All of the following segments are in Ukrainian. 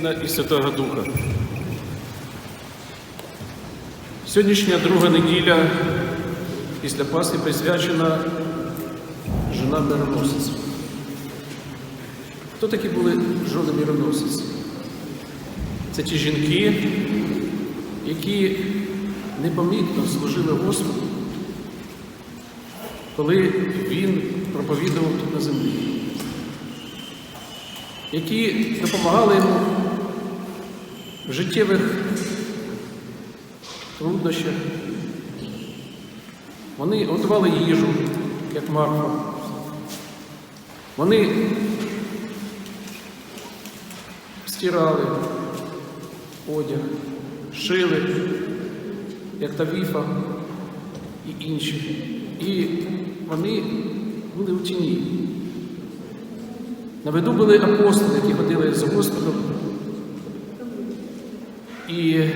Святого Духа. Сьогоднішня друга неділя після Пасхи присвячена жена мироносиця. Хто такі були жони мироносиці? Це ті жінки, які непомітно служили Господу, коли Він проповідував тут на землі, які допомагали йому в життєвих труднощах. Вони готували їжу, як Марфа. Вони стирали одяг, шили, як Тавіфа і інші. І вони були в тіні. На виду були апостоли, які ходили з Господом і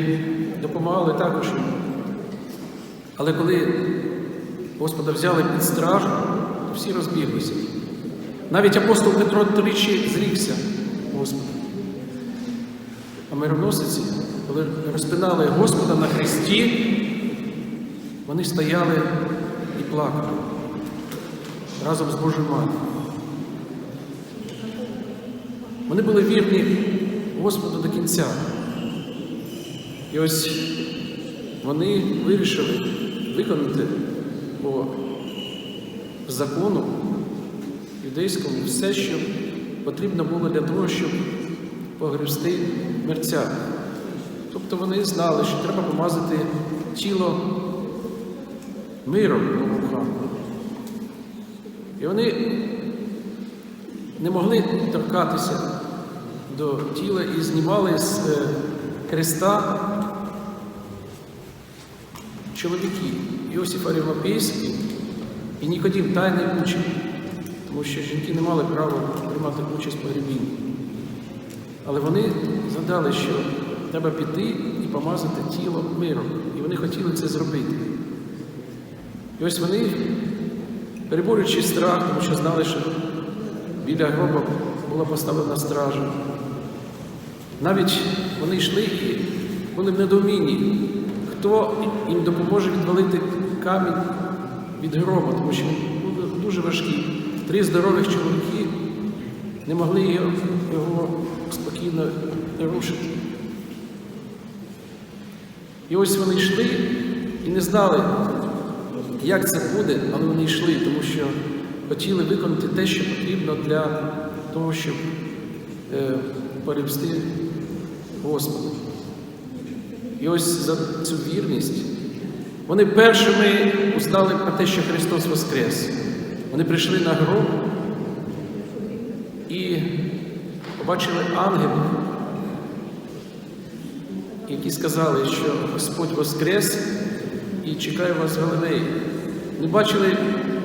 допомагали також йому. Але коли Господа взяли під стражу, то всі розбіглися. Навіть апостол Петро тричі зрікся Господа. А мироносиці, коли розпинали Господа на хресті, вони стояли і плакали разом з Божою Матір'ю. Вони були вірні Господу до кінця. І ось вони вирішили виконати по закону юдейському все, що потрібно було для того, щоб погребсти мерця. Тобто вони знали, що треба помазати тіло миром храму. І вони не могли торкатися до тіла і знімали з е, хреста чоловіки Йосиф Арімапейський і Нікодім тайний учень, тому що жінки не мали права приймати участь в погребінні. Але вони згадали, що треба піти і помазати тіло миром. І вони хотіли це зробити. І ось вони, переборюючи страх, тому що знали, що біля гроба була поставлена стража. Навіть вони йшли і були в недоумінні, хто їм допоможе відвалити камінь від гроба, тому що він був дуже важкий. Три здорових чоловіки не могли його, спокійно рушити. І ось вони йшли і не знали, як це буде, але вони йшли, тому що хотіли виконати те, що потрібно для того, щоб е, перевести Господа. І ось за цю вірність вони першими узнали про те, що Христос Воскрес. Вони прийшли на гроб і побачили ангелів, які сказали, що Господь Воскрес і чекає вас в Галилеї. Не бачили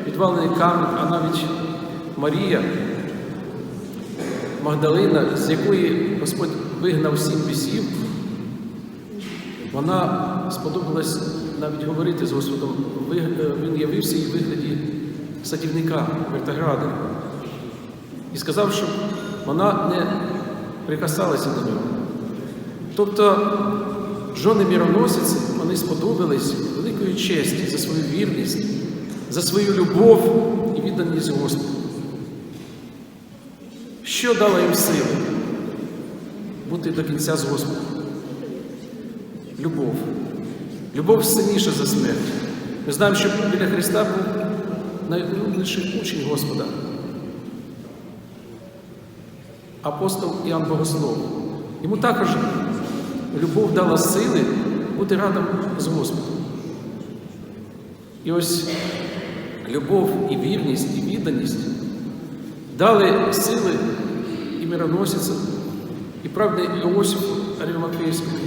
підвалений камінь, а навіть Марія, Магдалина, з якої Господь вигнав сім бісів, вона сподобалась навіть говорити з Господом. Він явився їй вигляді садівника Вертограда і сказав, щоб вона не прикасалася до нього. Тобто жони міроносиці вони сподобались великої честі за свою вірність, за свою любов і відданість Господу. Що дало їм сили бути до кінця з Господом? Любов. Любов сильніша за смерть. Ми знаємо, що біля Христа був найулюбленіший учень Господа. Апостол Іоанн Богослов. Йому також любов дала сили бути радом з Господом. І ось любов і вірність, і відданість дали сили і мироносицям, і правда Іосифу Арімафейському,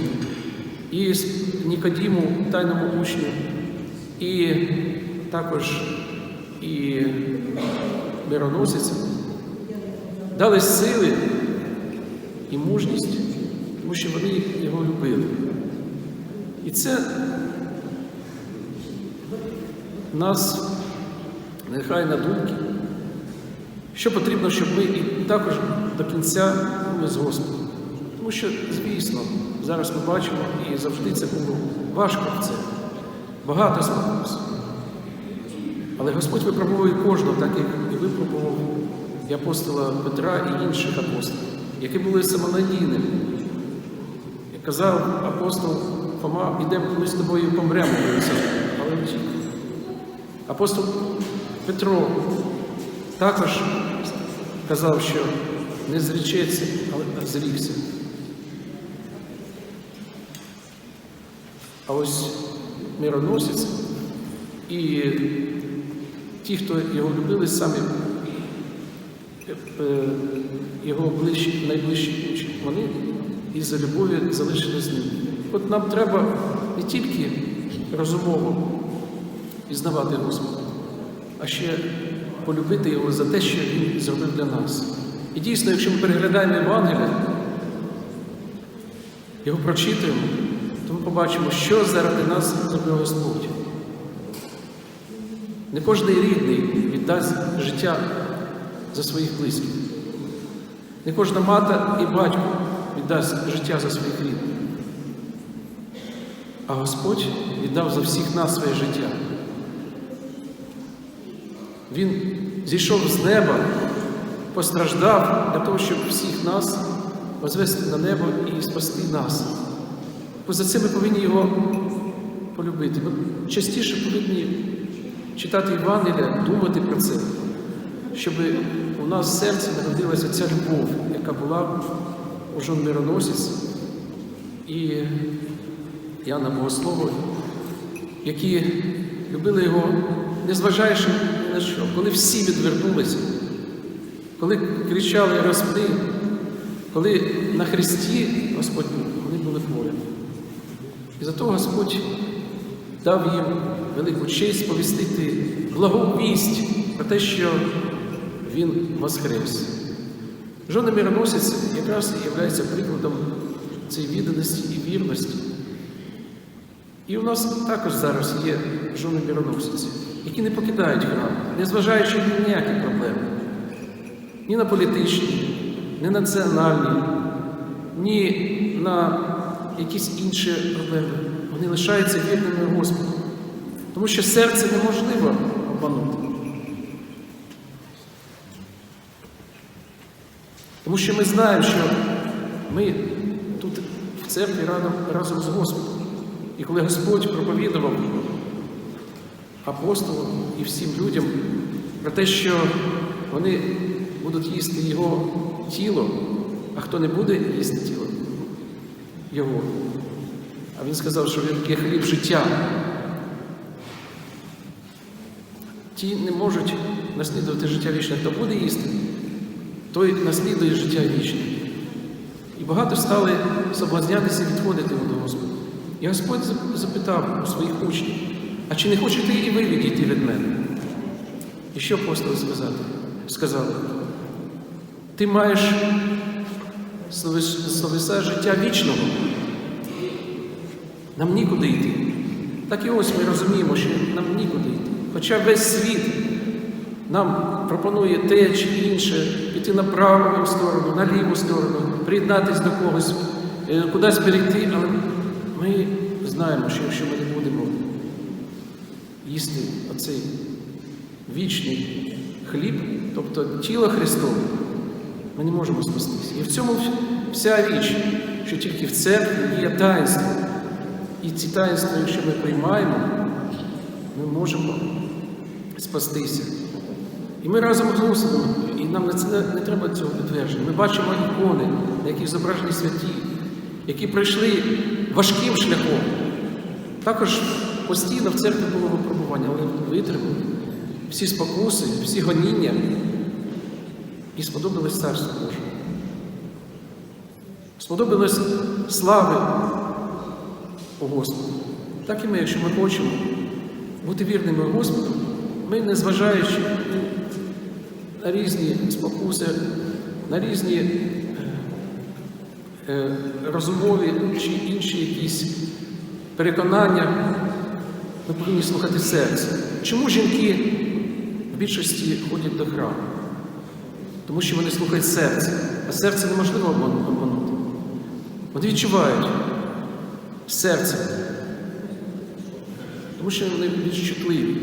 і Нікодіму, тайному учню, і також і мироносицям, дали сили і мужність, тому що вони його любили. І це нас нехай на думки, що потрібно, щоб ми і також до кінця були з Господом. Тому що, звісно, зараз ми бачимо, і завжди це було важко в це. Багато спокус. Але Господь випробовує кожного, так як і випробував і апостола Петра і інших апостолів, які були самонадійними. Як казав апостол Фома, ідемо ми з тобою помремо, але втік. Апостол Петро також казав, що не зречеться, але зрікся. А ось мироносець і ті, хто його любили, самі е, його ближчі, найближчі учні, вони із-за любові залишили з ним. От нам треба не тільки розумово пізнавати Господа, а ще полюбити його за те, що Він зробив для нас. І дійсно, якщо ми переглядаємо Євангелія, його прочитуємо, то ми побачимо, що заради нас зробив Господь. Не кожен рідний віддасть життя за своїх близьких. Не кожна мата і батько віддасть життя за своїх рідних. А Господь віддав за всіх нас своє життя. Він зійшов з неба, постраждав для того, щоб всіх нас возвести на небо і спасти нас. Бо за це ми повинні його полюбити. Ми частіше повинні читати Євангелія, думати про це, щоб у нас в серці народилася ця любов, яка була у Жон Мироносець і Яна Богослова, які любили його, незважаючи на що, коли всі відвернулися, коли кричали розпни, коли на Христі Господь вони були поряд. І зато Господь дав їм велику честь повістити благу вість про те, що Він воскрес. Жона мироносець якраз і є прикладом цієї відданості і вірності. І у нас також зараз є жони мироносиці, які не покидають храм, незважаючи на ніякі проблеми, ні на політичні, ні на національні, ні на якісь інші проблеми. Вони лишаються вірними Господу. Тому що серце неможливо обманути. Тому що ми знаємо, що ми тут в церкві разом, з Господом. І коли Господь проповідував апостолам і всім людям про те, що вони будуть їсти Його тіло, а хто не буде їсти тіло Його, а Він сказав, що він є хліб життя. Ті не можуть наслідувати життя вічне, хто буде їсти, той наслідує життя вічне. І багато стали соблазнятися і відходити до Господа. І Господь запитав у своїх учнів, а чи не хочете і ви відійти від мене? І що апостоли сказати? сказали? Ти маєш словеса життя вічного. Нам нікуди йти. Так і ось ми розуміємо, що нам нікуди йти. Хоча весь світ нам пропонує те чи інше, піти на праву сторону, на ліву сторону, приєднатися до когось, е, кудись перейти, але ми знаємо, що якщо ми не будемо їсти оцей вічний хліб, тобто тіло Христове, ми не можемо спастися. І в цьому вся річ, що тільки в церкві є таїнство. І ці таїнства, якщо ми приймаємо, ми можемо спастися. І ми разом з Господом, і нам не, не треба цього підтвердження. Ми бачимо ікони, на яких зображені святі, які пройшли важким шляхом. Також постійно в церкві було випробування, але витримали всі спокуси, всі гоніння і сподобалось Царство Боже. Сподобалось слави у Господу. Так і ми, якщо ми хочемо бути вірними Господу, ми, незважаючи на різні спокуси, на різні е, е, розумові чи інші якісь переконання, ми повинні слухати серце. Чому жінки в більшості ходять до храму? Тому що вони слухають серце, а серце неможливо обманути. Вони відчувають серцем, тому що вони більш чутливі.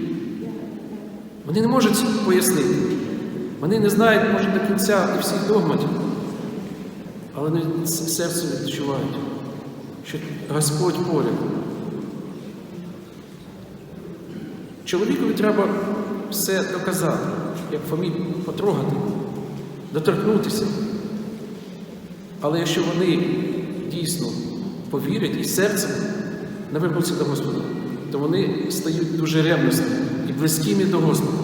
Вони не можуть пояснити. Вони не знають, може, до кінця і всіх догматів, але вони с- серцем відчувають, що Господь поряд. Чоловікові треба все доказати, як Фомі потрогати, доторкнутися. Але якщо вони дійсно повірять і серцем навернуться до Господа, то вони стають дуже ревностними і близькими до Господа.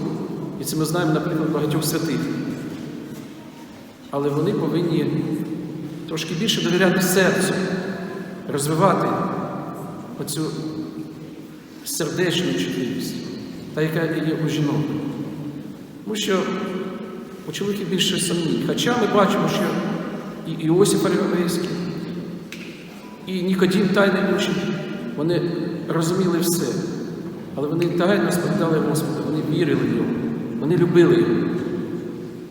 І це ми знаємо, наприклад, багатьох святих. Але вони повинні трошки більше довіряти серцю, розвивати оцю сердечну чутливість, та яка є у жінок. Тому що у чоловіків більше сумнів. Хоча ми бачимо, що і Іосиф Аріговейський, і Нікодім тайний учень, вони розуміли все. Але вони тайно сповідали Господа, вони вірили в нього, вони любили його,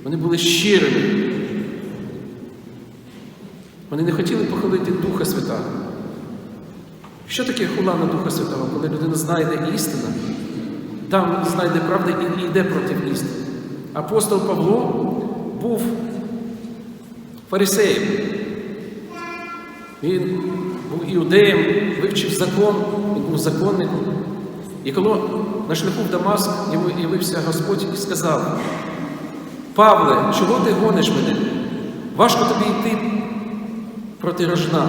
вони були щирими. Вони не хотіли похвалити Духа Святого. Що таке хула на Духа Святого, коли людина знайде істина, там знайде правда і йде проти істини. Апостол Павло був фарисеєм. Він був іудеєм, вивчив закон, він був законником. І коли на шляху в Дамаск йому явився Господь і сказав: Павле, чого ти гониш мене? Важко тобі йти проти рожна.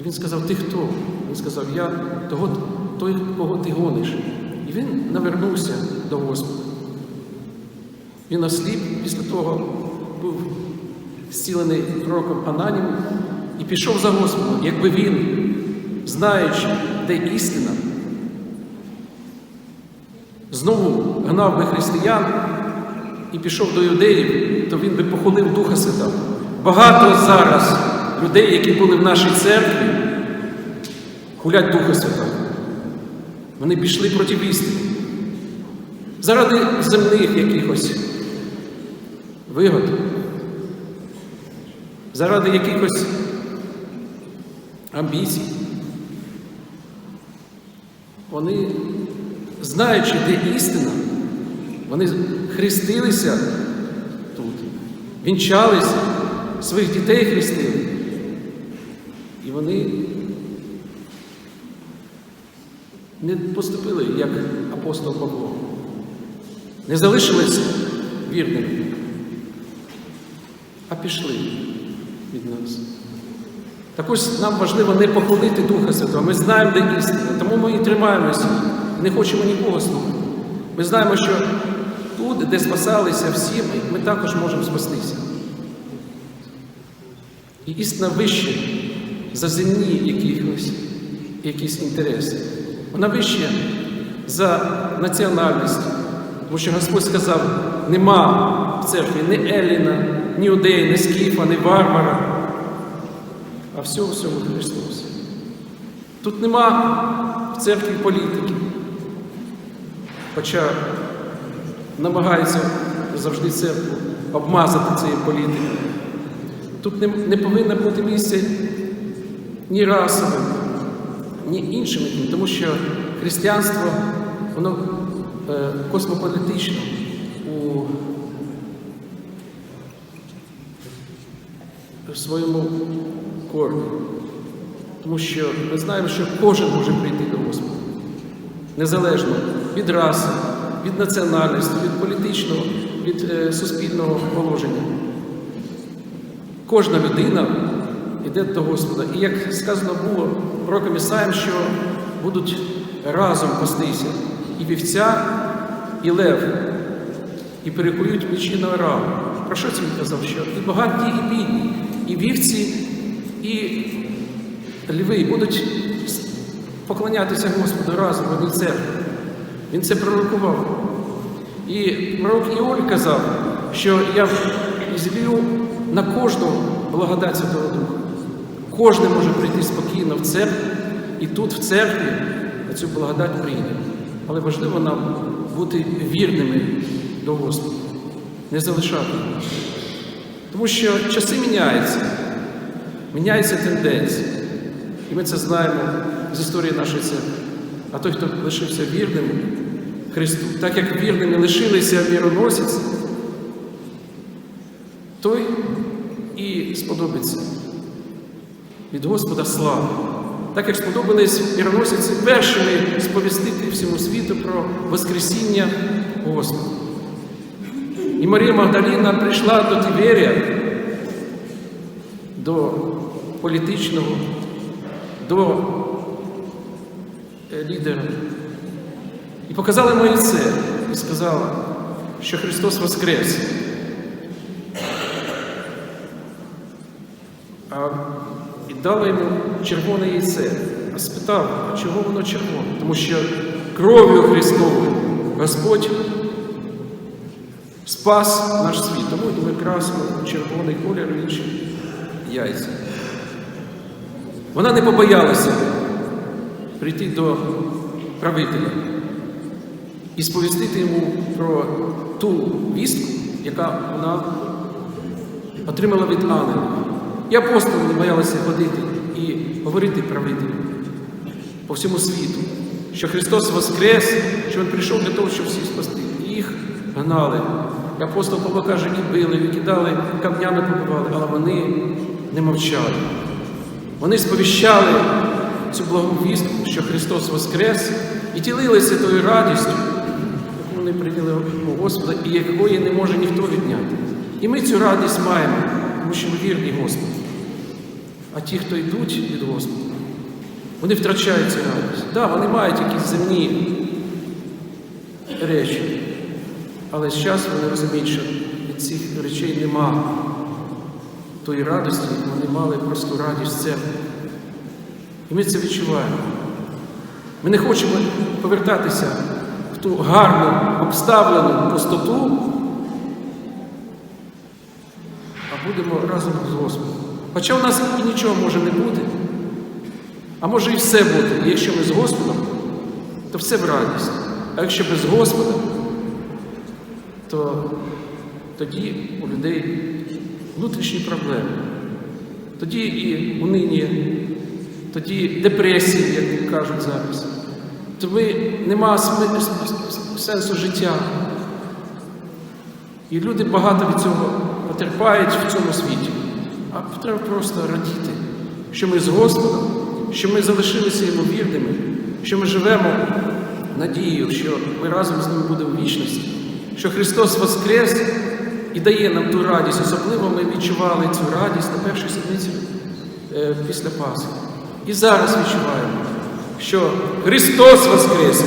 І він сказав, ти хто? Він сказав, я того, той, кого ти гониш. І він навернувся до Господа. Він осліп після того був зцілений пророком Ананім і пішов за Господом. Якби він, знаючи, де істина, знову гнав би християн і пішов до юдеїв, то він би похвалив Духа Святого. Багато зараз людей, які були в нашій церкві, хулять Духа Святого. Вони пішли проти істини. Заради земних якихось вигод, заради якихось амбіцій. Вони, знаючи, де істина, вони хрестилися тут, вінчалися, своїх дітей хрестили. І вони не поступили, як апостол Павло, не залишились вірними, а пішли від нас. Так ось нам важливо не похвалити Духа Святого. Ми знаємо, де істина, тому ми і тримаємося, не хочемо нікого слухати. Ми знаємо, що тут, де спасалися всі, ми, ми також можемо спастися. І істина вище за земні якихось, якісь інтереси. Вона вище за національність. Тому що Господь сказав, нема в церкві ні Еліна, ні Одеї, ні Скіфа, ні Варвара, а всього всього Христос. Тут нема в церкві політики. Хоча намагаються завжди церкву обмазати цією політикою. Тут не, не повинно бути місце ні расовим, ні іншим, тому що християнство, воно е, космополітичне у, в своєму корні. Тому що ми знаємо, що кожен може прийти до Господа. Незалежно від раси, від національності, від політичного, від е, суспільного положення. Кожна людина йде до Господа. І як сказано було пророком Ісаєм, що будуть разом пастися і вівця, і лев, і перекують мечі на ораву. Про що це він казав? Що і багаті, і бідні, і вівці, і льви будуть поклонятися Господу разом в одній церкві. Він це пророкував. І пророк Іоль казав, що я злію на кожного благодать Святого Духа. Кожен може прийти спокійно в церкву і тут, в церкві, на цю благодать прийняти. Але важливо нам бути вірними до Господа, не залишати. Тому що часи міняються. Міняється тенденція. І ми це знаємо з історії нашої церкви. А той, хто лишився вірним Христу, так як вірними лишилися міроносиці, той і сподобиться від Господа слави. Так як сподобались міроносиці першими сповістити всьому світу про Воскресіння Господа. І Марія Магдаліна прийшла до Тиверія, до політичного, до е, лідера. І показала яйце і сказала, що Христос Воскрес. А, і дала йому червоне яйце. А спитав, а чого воно червоне? Тому що кров'ю Христовою Господь спас наш світ. Тому ми красимо червоний колір інші яйця. Вона не побоялася прийти до правителя і сповістити йому про ту вістку, яка вона отримала від ангела. І апостоли не боялися ходити і говорити правителю по всьому світу, що Христос Воскрес, що Він прийшов для того, щоб всіх спасти. І їх гнали. Апостол Павло каже, і били, і кидали, камнями побивали, але вони не мовчали. Вони сповіщали цю благу вістку, що Христос Воскрес, і ділилися тою радістю, яку вони прийняли у Господа, і якої не може ніхто відняти. І ми цю радість маємо, тому що ми вірні Господу. А ті, хто йдуть від Господа, вони втрачають цю радість. Так, да, вони мають якісь земні речі, але з часом вони розуміють, що від цих речей нема тої радості, яку вони мали просту радість церкви. І ми це відчуваємо. Ми не хочемо повертатися в ту гарну обставлену пустоту, а будемо разом з Господом. Хоча у нас і нічого може не бути, а може і все бути. І якщо ми з Господом, то все в радість. А якщо без Господа, то тоді у людей внутрішні проблеми. Тоді і униння, тоді депресії, як кажуть зараз. Тобі нема сенсу життя. І люди багато від цього потерпають в цьому світі. А треба просто радіти, що ми з Господом, що ми залишилися йому вірними, що ми живемо надією, що ми разом з ним будемо в вічності, що Христос Воскрес і дає нам ту радість. Особливо ми відчували цю радість на першій седмиці е, після Пасхи. І зараз відчуваємо, що Христос Воскрес!